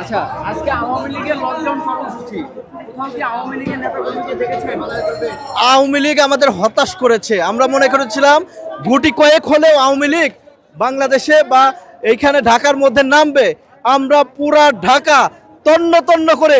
আচ্ছা আজকে আওয়ামী লীগের লকডাউন কর্মসূচি। আওয়ামী লীগ আমাদের হতাশ করেছে। আমরা মনে করেছিলাম গুটি কয়েক হলেও আওয়ামী লীগ বাংলাদেশে বা এইখানে ঢাকার মধ্যে নামবে। আমরা পুরা ঢাকা তন্ন তন্ন করে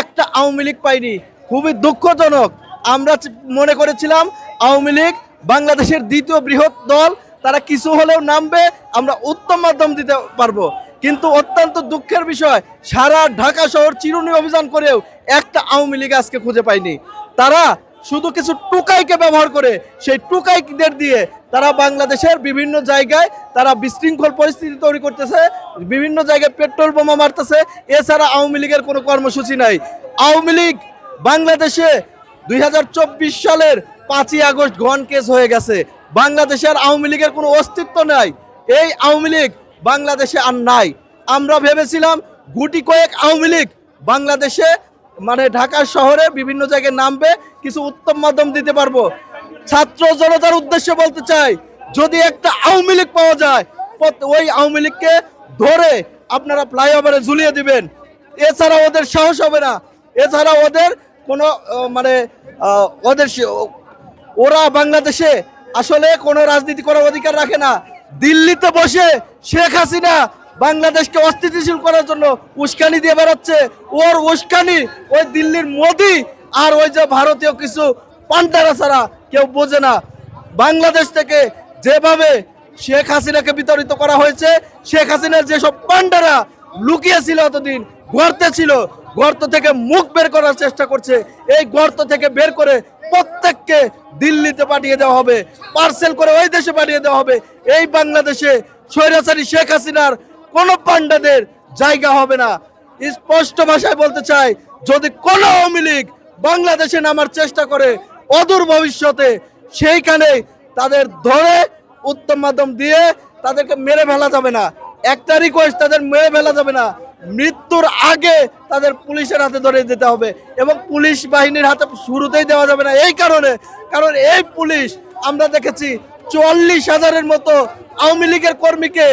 একটা আওয়ামী লীগ পাইনি। খুবই দুঃখজনক। আমরা মনে করেছিলাম আওয়ামী লীগ বাংলাদেশের দ্বিতীয় বৃহৎ দল, তারা কিছু হলেও নামবে, আমরা উত্তম মাধ্যম দিতে পারব। কিন্তু অত্যন্ত দুঃখের বিষয়, সারা ঢাকা শহর চিরুনি অভিযান করেও একটা আওয়ামী লীগ আজকে খুঁজে পায়নি। তারা শুধু কিছু টুকাইকে ব্যবহার করে, সেই টুকাইদের দিয়ে তারা বাংলাদেশের বিভিন্ন জায়গায় তারা বিশৃঙ্খল পরিস্থিতি তৈরি করতেছে, বিভিন্ন জায়গায় পেট্রোল বোমা মারতেছে, এছাড়া আওয়ামী লীগের কোনো কর্মসূচি নাই। আওয়ামী লীগ বাংলাদেশে দুই হাজার চব্বিশ সালের পাঁচই আগস্ট গন কেস হয়ে গেছে। বাংলাদেশের আওয়ামী লীগের কোনো অস্তিত্ব নাই। এই আওয়ামী লীগ বাংলাদেশে আর নাই। আমরা ভেবেছিলাম গুটি কয়েক আওয়ামী লীগ বাংলাদেশে মানে ঢাকা শহরে বিভিন্ন জায়গায় নামবে, কিছু উত্তম মাধ্যম দিতে পারব। ছাত্র জনতার উদ্দেশ্যে বলতে চাই, যদি একটা আওয়ামী লীগ পাওয়া যায় ওই আওয়ামী লীগকে ধরে আপনারা ফ্লাইওভারে ঝুলিয়ে দিবেন। এছাড়া ওদের সাহস হবে না। এছাড়া ওদের কোনো মানে ওদের ওরা বাংলাদেশে আসলে কোনো রাজনীতি করার অধিকার রাখে না। দিল্লিতে বসে শেখ হাসিনা বাংলাদেশকে অস্থিতিশীল করার জন্য উস্কানি দিয়ে বেড়াচ্ছে। ওর উস্কানি ওই দিল্লির মোদি আর ওই যে ভারতীয় কিছু পান্ডারা ছাড়া কেউ বোঝে না। বাংলাদেশ থেকে যেভাবে শেখ হাসিনাকে বিতাড়িত করা হয়েছে, শেখ হাসিনার যেসব পান্ডারা লুকিয়েছিল এতদিন, গর্তে ছিল গর্ত থেকে মুখ বের করার চেষ্টা করছে। এই গর্ত থেকে বের করে প্রত্যেককে দিল্লিতে পাঠিয়ে দেওয়া হবে, পার্সেল করে ওই দেশে পাঠিয়ে দেওয়া হবে। এই বাংলাদেশে স্বৈরাচারী শেখ হাসিনার কোন পান্ডাদের জায়গা হবে না। স্পষ্ট ভাষায় বলতে চাই, যদি কোন আওয়ামী লীগ বাংলাদেশে নামার চেষ্টা করে অদূর ভবিষ্যতে সেইখানে তাদের ধরে উত্তম মাধ্যম দিয়ে তাদেরকে মেরে ফেলা যাবে না। একটা রিকোয়েস্ট তাদের মেরে ফেলা যাবে না। মৃত্যুর আগে তাদের পুলিশের হাতে ধরে দিতে হবে এবং পুলিশ বাহিনীর হাতে শুরুতেই দেওয়া যাবে না এই কারণে। কারণ এই পুলিশ আমরা দেখেছি চুয়াল্লিশ হাজারের মতো আওয়ামী লীগের কর্মীকে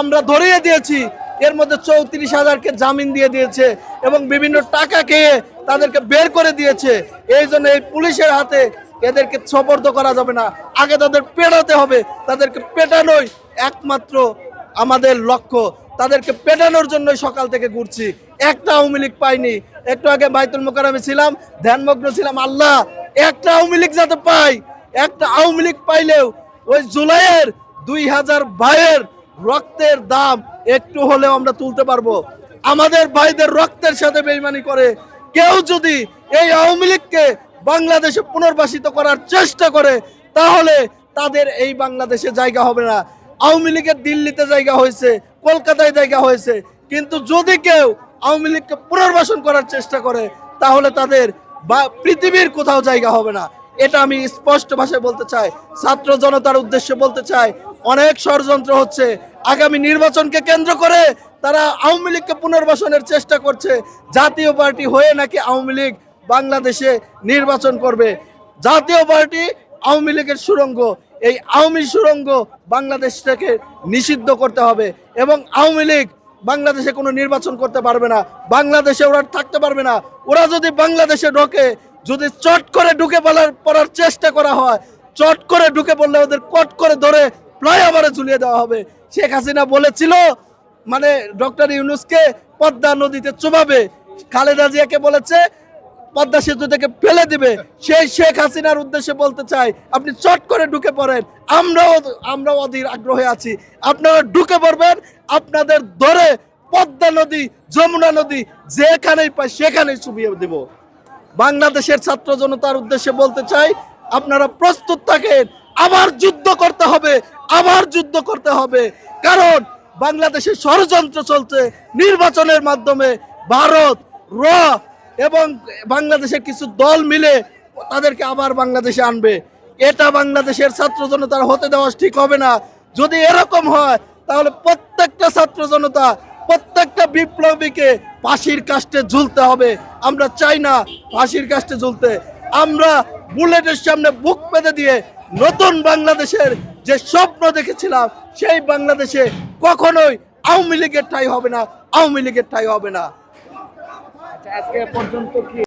আমরা ধরিয়ে দিয়েছি। এর মধ্যে চৌত্রিশ হাজারকে জামিন দিয়ে দিয়েছে এবং বিভিন্ন টাকা খেয়ে তাদেরকে বের করে দিয়েছে। এই জন্য এই পুলিশের হাতে এদেরকে সবর্দ করা যাবে না। আগে তাদের পেটাতে হবে। তাদেরকে পেটানোই একমাত্র আমাদের লক্ষ্য তাদেরকে পেটানোর জন্য সকাল থেকে ঘুরছি। একটা আওয়ামী লীগ পাইনি। একটু আগে বাইতুল মোকারামে ছিলাম ধ্যানমগ্ন ছিলাম। আল্লাহ, একটা আওয়ামী লীগ যাতে পাই। একটা আওয়ামী লীগ পাইলেও ওই জুলাইয়ের দুই হাজার ভাইয়ের রক্তের দাম একটু হলেও আমরা তুলতে পারব। আমাদের ভাইদের রক্তের সাথে বেইমানি করে কেউ যদি এই আওয়ামী লীগকে বাংলাদেশে পুনর্বাসিত করার চেষ্টা করে, তাহলে তাদের এই বাংলাদেশে জায়গা হবে না। আওয়ামী লীগের দিল্লিতে জায়গা হয়েছে, কলকাতায় জায়গা হয়েছে। কিন্তু যদি কেউ আওয়ামী লীগকে পুনর্বাসন করার চেষ্টা করে, তাহলে তাদের বা পৃথিবীর কোথাও জায়গা হবে না। এটা আমি স্পষ্ট ভাষায় বলতে চাই, ছাত্র জনতার উদ্দেশ্যে বলতে চাই, অনেক ষড়যন্ত্র হচ্ছে। আগামী নির্বাচনকে কেন্দ্র করে তারা আওয়ামী লীগকে পুনর্বাসনের চেষ্টা করছে। জাতীয় পার্টি হয়ে নাকি আওয়ামী লীগ বাংলাদেশে নির্বাচন করবে? জাতীয় পার্টি আওয়ামী লীগের সুরঙ্গ এই আওয়ামী সুরঙ্গ বাংলাদেশ থেকে নিষিদ্ধ করতে হবে এবং আওয়ামী লীগ বাংলাদেশে কোনো নির্বাচন করতে পারবে না, বাংলাদেশে ওরা থাকতে পারবে না। ওরা যদি বাংলাদেশে ঢোকে, যদি চট করে ঢুকে পড়ার পড়ার চেষ্টা করা হয়, চট করে ঢুকে পড়লে ওদের কট করে ধরে ফ্লাইওভারে ঝুলিয়ে দেওয়া হবে। শেখ হাসিনা বলেছিল মানে ডক্টর ইউনুসকে পদ্মা নদীতে চুবাবে খালেদা জিয়াকে বলেছে পদ্মা সেতু থেকে ফেলে দিবে। সেই শেখ হাসিনার উদ্দেশ্যে বলতে চাই, আপনি চট করে ঢুকে পড়েন। আমরাও আমরাও অধীর আগ্রহে আছি। আপনারা ঢুকে পড়বেন, আপনাদের ধরে পদ্মা নদী, যমুনা নদী, যেখানেই পাই সেখানেই চুবিয়ে দেব। বাংলাদেশের ছাত্র জনতার উদ্দেশ্যে বলতে চাই, আপনারা প্রস্তুত থাকেন, আবার যুদ্ধ করতে হবে, আবার যুদ্ধ করতে হবে। কারণ বাংলাদেশে ষড়যন্ত্র চলছে, নির্বাচনের মাধ্যমে ভারত, র এবং বাংলাদেশের কিছু দল মিলে তাদেরকে আবার বাংলাদেশে আনবে। এটা বাংলাদেশের ছাত্র জনতার হতে দেওয়া ঠিক হবে না। যদি এরকম হয়, তাহলে প্রত্যেকটা ছাত্র জনতা, প্রত্যেকটা বিপ্লবীকে ফাঁসির কাস্টে ঝুলতে হবে। আমরা চাই না ফাঁসির কাস্টে ঝুলতে। আমরা বুলেটের সামনে বুক পেতে দিয়ে নতুন বাংলাদেশের যে স্বপ্ন দেখেছিলাম, সেই বাংলাদেশে কখনোই আওয়ামী লীগের ঠাই হবে না, আওয়ামী লীগের ঠাই হবে না। আজকে পর্যন্ত কি